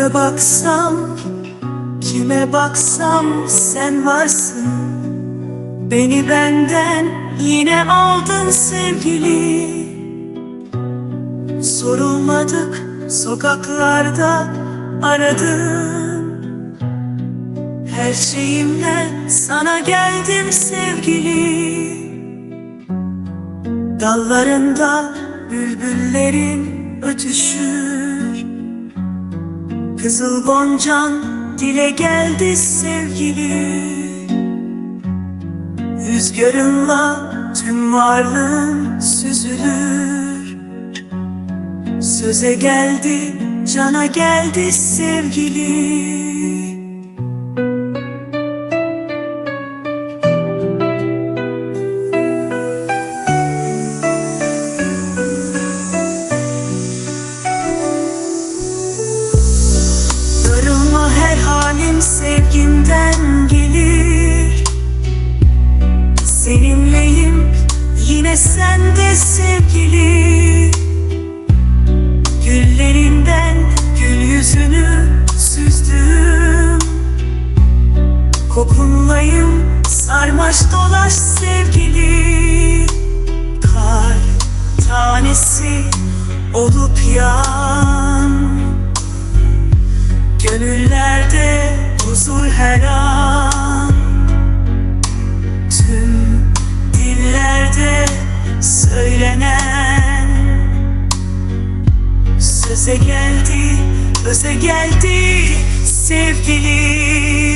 Öne baksam, kime baksam sen varsın. Beni benden yine aldın sevgili. Sorulmadık sokaklarda aradın. Her şeyimle sana geldim sevgili. Dallarında bülbüllerin ötüşür Kızıl goncan dile geldi sevgili. Rüzgarınla tüm varlığın süzülür. Söze geldi, cana geldi sevgili halim sevgimden gelir. Seninleyim yine sende sevgili. Güllerinden gül yüzünü süzdüm. Kokunlayım sarmaş dolaş sevgili. Kar tanesi olup yan. Gönüllerde huzur her an. Tüm dillerde söylenen. Söze geldi, öze geldi sevgili